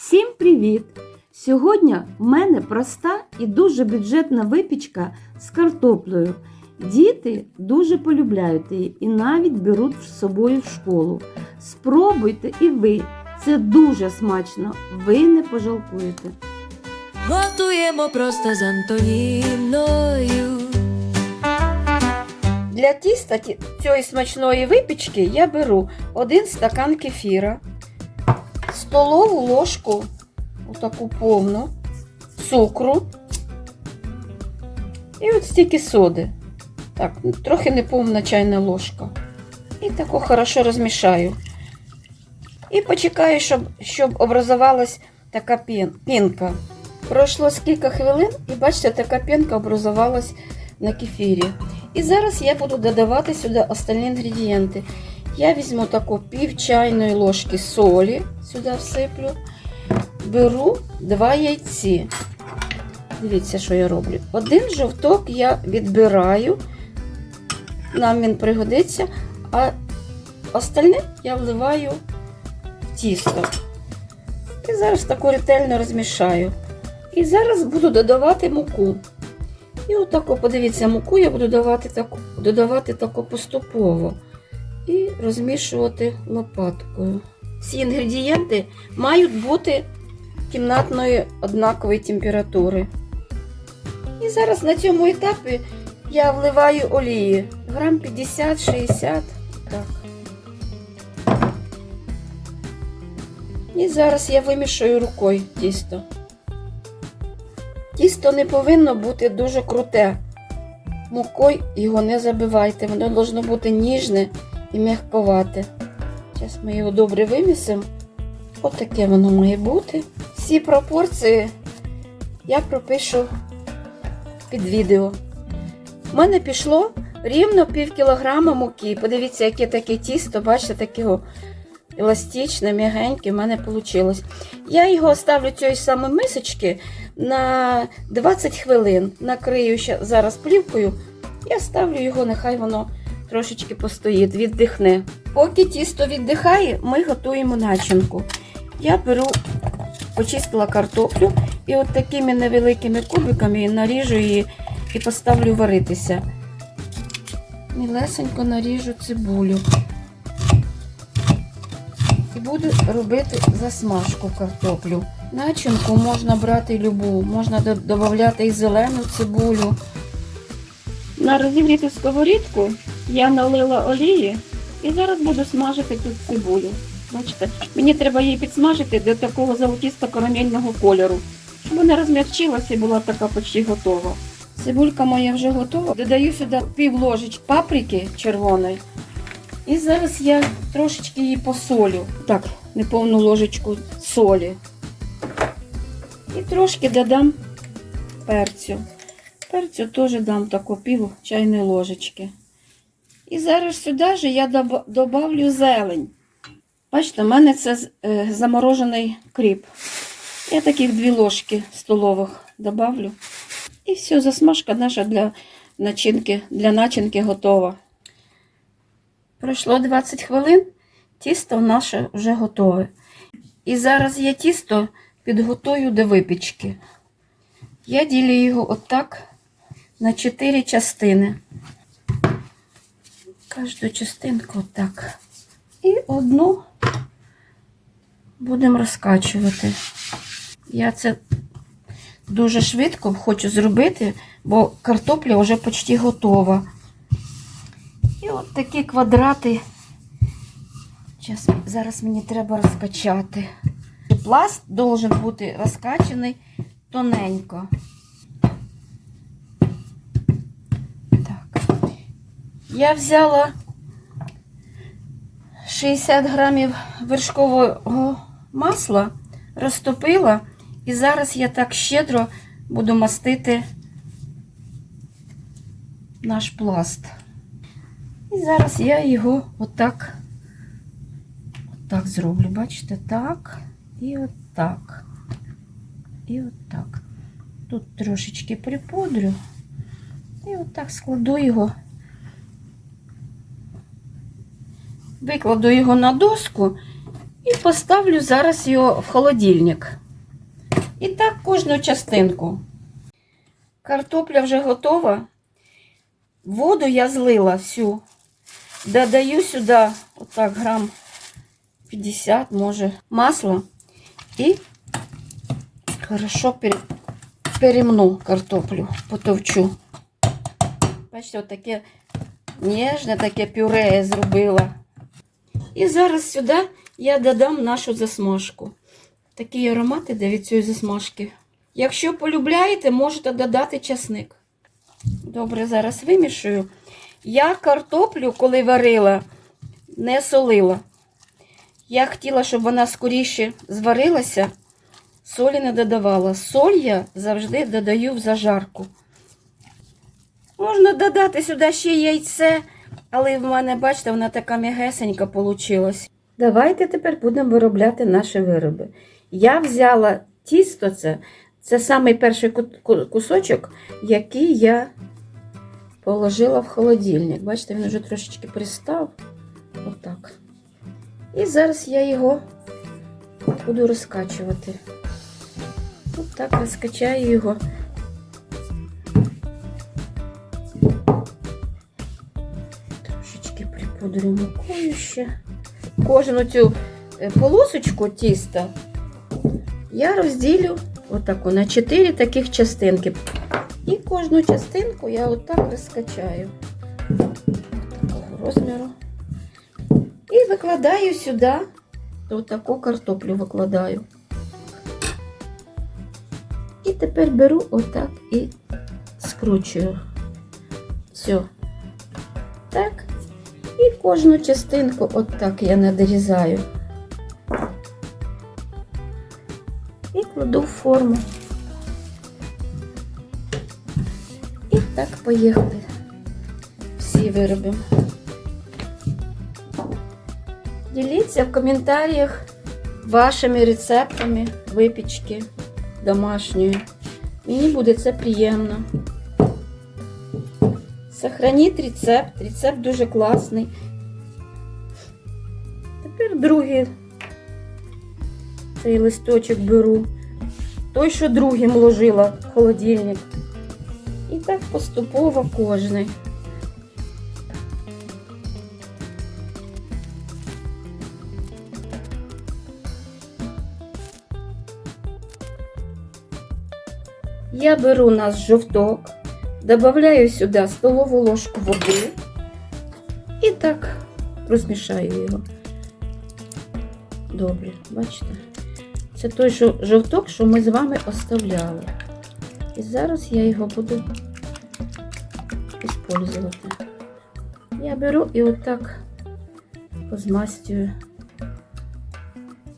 Всім привіт! Сьогодні в мене проста і дуже бюджетна випічка з картоплею. Діти дуже полюбляють її і навіть беруть з собою в школу. Спробуйте і ви. Це дуже смачно, ви не пожалкуєте. Готуємо просто з Антоніною. Для тіста цієї смачної випічки я беру один стакан кефіра, столову ложку, отаку повну, цукру і от стільки соди. Так, трохи неповна чайна ложка. І таку хорошо розмішаю. І почекаю, щоб, щоб образувалась така пінка. Пройшло скільки хвилин, і бачите, така пінка образувалась на кефірі. І зараз я буду додавати сюди остальні інгредієнти. Я візьму таку пів чайної ложки солі, сюди всиплю. Беру два яйці. Дивіться, що я роблю. Один жовток я відбираю, нам він пригодиться, а остальне я вливаю в тісто. І зараз таку ретельно розмішаю. І зараз буду додавати муку. І отако, подивіться, муку я буду давати таку, додавати тако поступово і розмішувати лопаткою. Всі інгредієнти мають бути кімнатної однакової температури. І зараз на цьому етапі я вливаю олії. Грам 50-60. Так. І зараз я вимішую рукою тісто. Тісто не повинно бути дуже круте. Мукою його не забивайте, воно должно бути ніжне і м'яковате. Зараз ми його добре вимісимо. Ось таке воно має бути. Всі пропорції я пропишу під відео. У мене пішло рівно пів кілограма муки. Подивіться, яке таке тісто, бачите, таке еластичне, м'ягеньке в мене вийшло. Я його ставлю цієї самої мисочки на 20 хвилин. Накрию зараз плівкою. Я ставлю його, нехай воно трошечки постоїть, віддихне. Поки тісто віддихає, ми готуємо начинку. Я беру, почистила картоплю і от такими невеликими кубиками наріжу її і поставлю варитися. Мілесенько наріжу цибулю. І буду робити засмажку картоплю. Начинку можна брати любу, можна до- додати і зелену цибулю. На розігріту сковорідку я налила олії і зараз буду смажити тут цибулю. Бачите, мені треба її підсмажити до такого золотисто-карамельного кольору, щоб вона розм'якчилася і була така почти готова. Цибулька моя вже готова. Додаю сюди пів ложечки паприки червоної. І зараз я трошечки її посолю. Так, неповну ложечку солі. І трошки додам перцю. Перцю теж дам таку пів чайної ложечки. І зараз сюди ж я добавлю зелень. Бачите, в мене це е, заморожений кріп. Я таких дві ложки столових добавлю. І все, засмажка наша для начинки, для начинки готова. Пройшло 20 хвилин, тісто наше вже готове. І зараз я тісто підготую до випічки. Я ділю його отак на 4 частини. Кожну частинку отак. І одну будемо розкачувати. Я це дуже швидко хочу зробити, бо картопля вже почти готова. І от такі квадрати. Щас, зараз мені треба розкачати. Пласт должен бути розкачаний тоненько. Я взяла 60 грамів вершкового масла, розтопила, і зараз я так щедро буду мастити наш пласт. І зараз я його отак, отак зроблю. Бачите, так і отак. І отак. Тут трошечки припудрю. І отак складу його. Викладу його на доску І поставлю зараз його в холодильник. І так кожну частинку. Картопля вже готова. Воду я злила всю. Додаю сюди отак грам 50, може, масла. І хорошо перемну картоплю, потовчу. Бачите, отаке ніжне таке пюре я зробила. І зараз сюди я додам нашу засмажку. Такий аромат іде від цієї засмажки. Якщо полюбляєте, можете додати часник. Добре, зараз вимішую. Я картоплю, коли варила, не солила. Я хотіла, щоб вона скоріше зварилася, солі не додавала. Соль я завжди додаю в зажарку. Можна додати сюди ще яйце, але в мене, бачите, вона така м'ягесенька вийшла. Давайте тепер будемо виробляти наші вироби. Я взяла тісто, це, це самий перший ку- ку- кусочок, який я положила в холодильник. Бачите, він вже трошечки пристав. Отак. І зараз я його буду розкачувати. Отак розкачаю його. Припудрю ще. Кожну цю е, полосочку тіста я розділю отаку на 4 таких частинки. І кожну частинку я отак розкачаю. Такого розміру. І викладаю сюди, отаку картоплю викладаю. І тепер беру отак і скручую. Все. Так. І кожну частинку отак я надрізаю. І кладу в форму. І так поїхали. Всі виробимо. Діліться в коментарях вашими рецептами випічки домашньої. Мені буде це приємно. Сохраніть рецепт. Рецепт дуже класний. Тепер другий цей листочок беру. Той, що другим ложила в холодильник. І так поступово кожний. Я беру наш жовток, добавляю сюди столову ложку води і так розмішаю його. Добре, бачите? Це той жовток, що ми з вами оставляли. І зараз я його буду використовувати. Я беру і отак позмастюю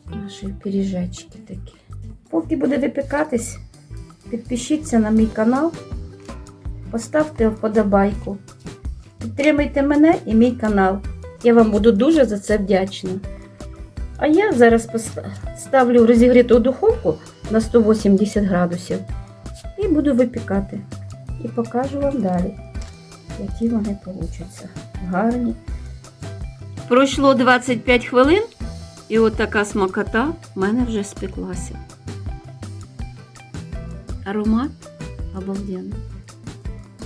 наші пиріжечки такі. Поки буде випікатись, підпишіться на мій канал, поставте вподобайку. Підтримайте мене і мій канал. Я вам буду дуже за це вдячна. А я зараз ставлю розігріту духовку на 180 градусів і буду випікати. І покажу вам далі, які вони получаться. Гарні. Пройшло 25 хвилин, і от така смакота в мене вже спеклася. Аромат обалденний.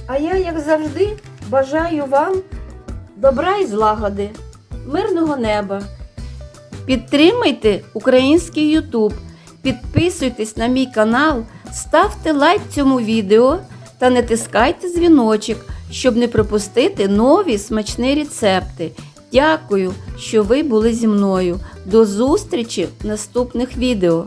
А я, як завжди, бажаю вам добра і злагоди, мирного неба. Підтримайте український Ютуб, підписуйтесь на мій канал, ставте лайк цьому відео та натискайте дзвіночок, щоб не пропустити нові смачні рецепти. Дякую, що ви були зі мною. До зустрічі в наступних відео.